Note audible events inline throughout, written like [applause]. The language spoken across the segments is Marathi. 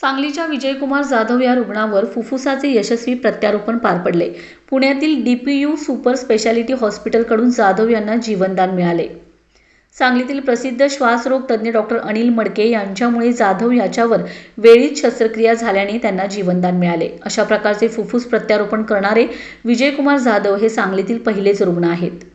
सांगलीच्या विजयकुमार जाधव या रुग्णावर फुफ्फुसाचे यशस्वी प्रत्यारोपण पार पडले. पुण्यातील डीपीयू सुपर स्पेशालिटी हॉस्पिटलकडून जाधव यांना जीवनदान मिळाले. सांगलीतील प्रसिद्ध श्वासरोग तज्ज्ञ डॉक्टर अनिल मडके यांच्यामुळे जाधव याच्यावर वेळीच शस्त्रक्रिया झाल्याने त्यांना जीवनदान मिळाले. अशा प्रकारचे फुफ्फुस प्रत्यारोपण करणारे विजयकुमार जाधव हे सांगलीतील पहिलेच रुग्ण आहेत.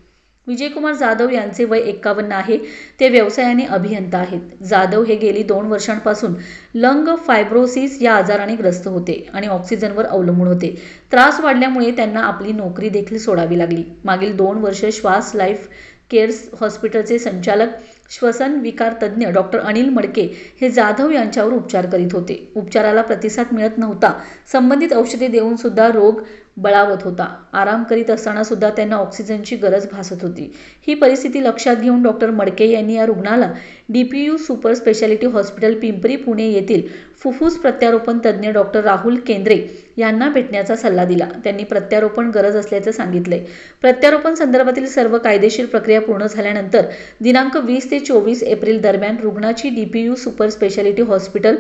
विजयकुमार जाधव यांचे वय एक्कावन्न आहे. ते व्यवसायाने अभियंता आहेत. जाधव हे गेली दोन वर्षांपासून लंग फायब्रोसिस या आजाराने ग्रस्त होते आणि ऑक्सिजनवर अवलंबून होते. त्रास वाढल्यामुळे त्यांना आपली नोकरी देखील सोडावी लागली. मागील दोन वर्ष श्वास लाईफ केअर्स हॉस्पिटलचे संचालक श्वसन विकार तज्ज्ञ डॉक्टर अनिल मडके हे जाधव यांच्यावर उपचार करीत होते. उपचाराला प्रतिसाद मिळत नव्हता. संबंधित औषधे देऊन सुद्धा रोग बळावत होता. आराम करीत असताना सुद्धा त्यांना ऑक्सिजनची गरज भासत होती. ही परिस्थिती लक्षात घेऊन डॉक्टर मडके यांनी या रुग्णाला D P U super speciality hospital Pimpri Pune येथील फुफ्फुस प्रत्यारोपण तज्ज्ञ डॉक्टर राहुल केंद्रे यांना भेटण्याचा सल्ला दिला. त्यांनी प्रत्यारोपण गरज असल्याचं सांगितले. प्रत्यारोपण संदर्भातील सर्व कायदेशीर प्रक्रिया पूर्ण झाल्यानंतर दिनांक वीस ते चोवीस एप्रिल दरम्यान रुग्णाची D P U super speciality hospital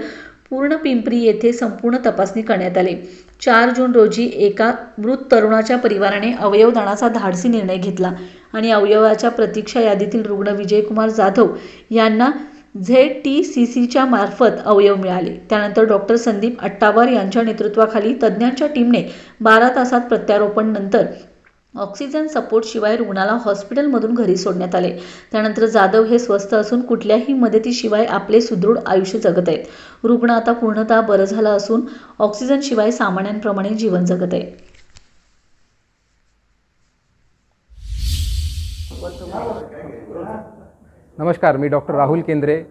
पूर्ण पिंपरी येथे संपूर्ण तपासणी करण्यात आली. चार जून रोजी एका मृत तरुणाच्या परिवाराने अवयवदानाचा धाडसी निर्णय घेतला आणि अवयवाच्या प्रतीक्षा यादीतील रुग्ण विजयकुमार जाधव यांना झेड टी सी सीच्या मार्फत अवयव मिळाले. त्यानंतर डॉक्टर संदीप अट्टावार यांच्या नेतृत्वाखाली तज्ज्ञांच्या टीमने बारा तासात प्रत्यारोपण नंतर ऑक्सिजन सपोर्टशिवाय रुग्णाला हॉस्पिटलमधून घरी सोडण्यात आले. त्यानंतर जाधव हे स्वस्थ असून कुठल्याही मदतीशिवाय आपले सुदृढ आयुष्य जगत आहेत. रुग्ण आता पूर्णतः बरं झाला असून ऑक्सिजनशिवाय सामान्यांप्रमाणे जीवन जगत आहे. नमस्कार मी doctor Rahul Kendre.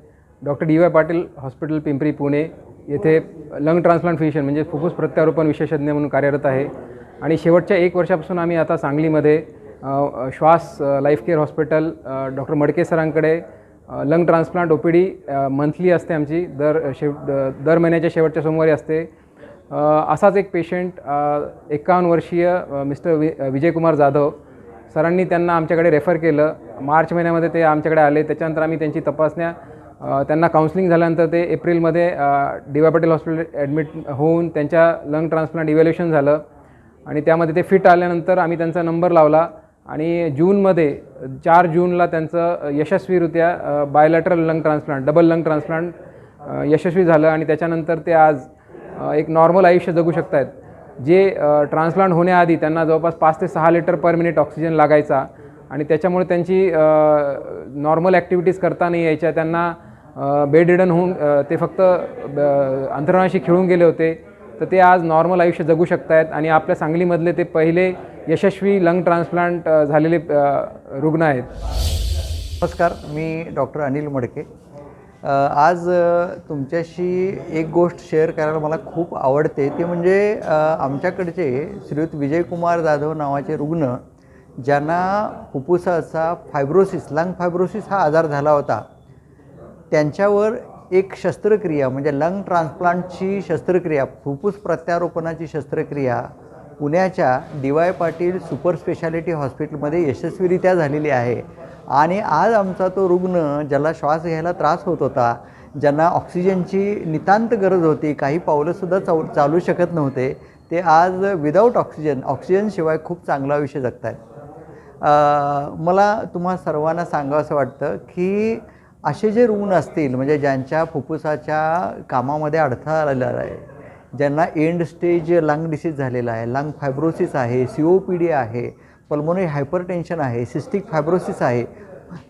Doctor D Y Patil hospital Pimpri Pune. येथे लंग ट्रान्सप्लांट फिजिशियन म्हणजे फुफ्फुस प्रत्यारोपण विशेषज्ञ म्हणून कार्यरत आहे. आणि शेवटच्या एक वर्षापासून आम्ही आता सांगलीमध्ये श्वास life care hospital doctor Madke सरांकडे lung transplant O P D monthly असते आमची. दर शेव दर महिन्याच्या शेवटच्या सोमवारी असते. असाच एक पेशंट एकावन्न वर्षीय मिस्टर वि विजयकुमार जाधव सरांनी त्यांना आमच्याकडे रेफर केलं. मार्च महिन्यामध्ये ते आमच्याकडे आले. त्याच्यानंतर आम्ही त्यांची तपासण्या त्यांना काउन्सिलिंग झाल्यानंतर ते एप्रिलमध्ये D Y Patel hospital admit होऊन त्यांच्या लंग ट्रान्सप्लांट इव्हॅल्युएशन झालं. आणि त्यामध्ये ते फिट आल्यानंतर आम्ही त्यांचा नंबर लावला. आणि जूनमध्ये चार जूनला त्यांचं यशस्वीरित्या bilateral lung transplant double lung transplant यशस्वी झालं. आणि त्याच्यानंतर ते आज एक नॉर्मल आयुष्य जगू शकत आहेत जे ट्रान्सप्लांट होण्याआधी त्यांना जवळपास पाच ते सहा लिटर पर मिनिट ऑक्सिजन लागायचा. आणि त्याच्यामुळे त्यांची नॉर्मल ॲक्टिव्हिटीज करता नाही यायच्या. त्यांना बेड होऊन ते फक्त ब- अंतराळाशी खेळून गेले होते. तर ते आज नॉर्मल आयुष्य जगू शकत आहेत आणि आपल्या सांगलीमधले ते पहिले यशस्वी लंग ट्रान्सप्लांट झालेले रुग्ण आहेत. नमस्कार मी डॉक्टर अनिल मडके. आज तुमच्याशी एक गोष्ट शेअर करायला मला खूप आवडते. ते म्हणजे आमच्याकडचे श्रीयुत विजयकुमार जाधव नावाचे रुग्ण ज्यांना फुफ्फुसाचा फायब्रोसिस लंग फायब्रोसिस हा आजार झाला होता त्यांच्यावर एक शस्त्रक्रिया म्हणजे लंग ट्रान्सप्लांटची शस्त्रक्रिया फुफ्फुस प्रत्यारोपणाची शस्त्रक्रिया पुण्याच्या D Y Patil super speciality हॉस्पिटलमध्ये यशस्वीरित्या झालेली आहे. आणि आज आमचा तो रुग्ण ज्याला श्वास घ्यायला त्रास होत होता ज्यांना ऑक्सिजनची नितांत गरज होती काही पावलंसुद्धा चाव चालू शकत नव्हते ते आज विदाऊट ऑक्सिजन ऑक्सिजनशिवाय खूप चांगला विषय जगत आहेत मला तुम्हा सर्वांना सांगावं असं वाटतं की असे जे रुग्ण असतील म्हणजे ज्यांच्या फुफ्फुसाच्या कामामध्ये अडथळा आलेला आहे ज्यांना एंड स्टेज लंग डिसीज झालेला आहे लंग फायब्रोसिस आहे सी ओ पी डी आहे पल्मोनरी हायपरटेन्शन आहे सिस्टिक फायब्रोसिस आहे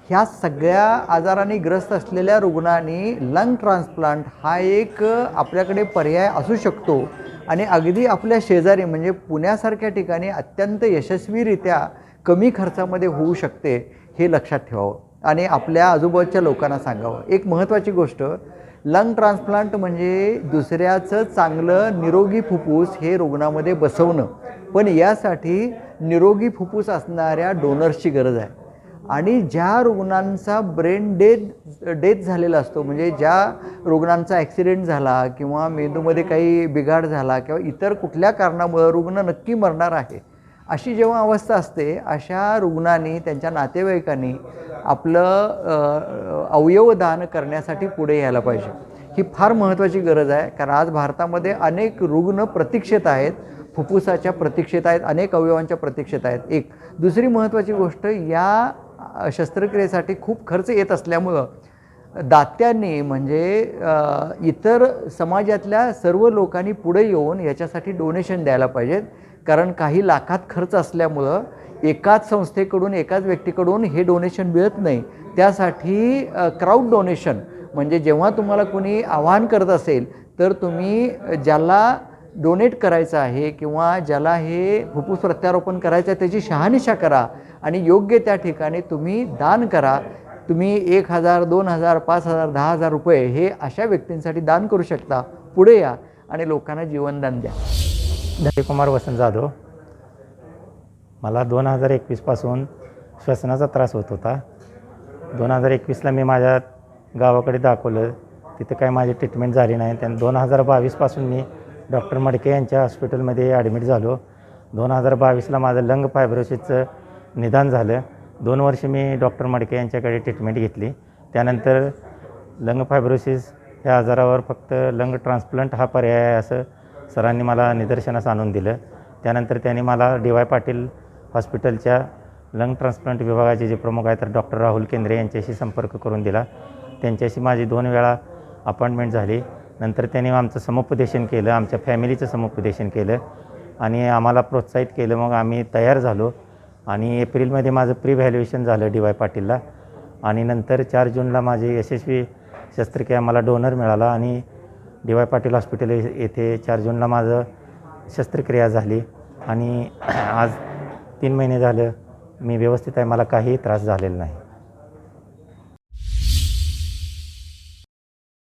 ह्या सगळ्या आजारांनी ग्रस्त असलेल्या रुग्णांनी लंग ट्रान्सप्लांट हा एक आपल्याकडे पर्याय असू शकतो. आणि अगदी आपल्या शेजारी म्हणजे पुण्यासारख्या ठिकाणी अत्यंत यशस्वीरित्या कमी खर्चामध्ये होऊ शकते हे लक्षात ठेवावं. आणि आपल्या आजूबाजूच्या लोकांना सांगावं. एक महत्त्वाची गोष्ट लंग ट्रान्सप्लांट म्हणजे दुसऱ्याचं चांगलं निरोगी फुफ्फुस हे रुग्णामध्ये बसवणं. पण यासाठी निरोगी फुफ्फुस असणाऱ्या डोनर्सची गरज आहे. आणि ज्या रुग्णांचा ब्रेन डेथ डेथ झालेला असतो म्हणजे ज्या रुग्णांचा ॲक्सिडेंट झाला किंवा मेंदूमध्ये काही बिघाड झाला किंवा इतर कुठल्या कारणामुळं रुग्ण नक्की मरणार आहे अशी जेव्हा अवस्था असते अशा रुग्णांनी त्यांच्या नातेवाईकांनी आपलं अवयवदान करण्यासाठी पुढे यायला पाहिजे. ही फार महत्त्वाची गरज आहे कारण आज भारतामध्ये अनेक रुग्ण प्रतीक्षेत आहेत फुफ्फुसाच्या प्रतीक्षेत आहेत अनेक अवयवांच्या प्रतीक्षेत आहेत. एक दुसरी महत्त्वाची गोष्ट या शस्त्रक्रियेसाठी खूप खर्च येत असल्यामुळं दात्यांनी म्हणजे इतर समाजातल्या सर्व लोकांनी पुढे येऊन याच्यासाठी डोनेशन द्यायला पाहिजेत. कारण काही लाखात खर्च असल्यामुळं एकाच संस्थेकडून एकाच व्यक्तीकडून हे डोनेशन मिळत नाही. त्यासाठी क्राऊड डोनेशन म्हणजे जेव्हा तुम्हाला कोणी आवाहन करत असेल तर तुम्ही ज्याला डोनेट करायचं आहे किंवा ज्याला हे फुफ्फुस प्रत्यारोपण करायचं आहे त्याची शहानिशा करा आणि योग्य त्या ठिकाणी तुम्ही दान करा. तुम्ही एक हजार दोन हजार पाच हजार दहा हजार रुपये हे अशा व्यक्तींसाठी दान करू शकता. पुढे या आणि लोकांना जीवनदान द्या. धैर्यकुमार वसंत जाधव. मला दोन हजार एकवीसपासून श्वसनाचा त्रास होत होता. दोन हजार एकवीसला मी माझ्या गावाकडे दाखवलं. तिथं काही माझी ट्रीटमेंट झाली नाही. त्यानं दोन हजार बावीसपासून मी डॉक्टर मडके यांच्या हॉस्पिटलमध्ये ॲडमिट झालो. दोन हजार बावीसला माझं लंग फायब्रोसिसचं निदान झालं. दोन वर्ष मी डॉक्टर मडके यांच्याकडे ट्रीटमेंट घेतली. त्यानंतर लंग फायब्रोसिस ह्या आजारावर फक्त लंग ट्रान्सप्लांट हा पर्याय आहे असं सरांनी मला निदर्शनास आणून दिलं. त्यानंतर त्यांनी मला डी वाय पाटील हॉस्पिटलच्या लंग ट्रान्सप्लांट विभागाचे जे प्रमुख आहेत तर डॉक्टर राहुल केंद्रे यांच्याशी संपर्क करून दिला. त्यांच्याशी माझी दोन वेळा अपॉइंटमेंट झाली. नंतर त्यांनी आमचं समुपदेशन केलं आमच्या फॅमिलीचं समुपदेशन केलं आणि आम्हाला प्रोत्साहित केलं. मग आम्ही तयार झालो आणि एप्रिलमध्ये माझं प्री व्हॅल्युएशन झालं डी वाय पाटीलला. आणि नंतर चार जूनला माझी यशस्वी शस्त्रक्रिया मला डोनर मिळाला आणि डी वाय पाटील हॉस्पिटल येथे चार जूनला माझं शस्त्रक्रिया झाली आणि [clears throat] आज तीन महिने झालं. मी व्यवस्थित आहे मला काहीही त्रास झालेला नाही.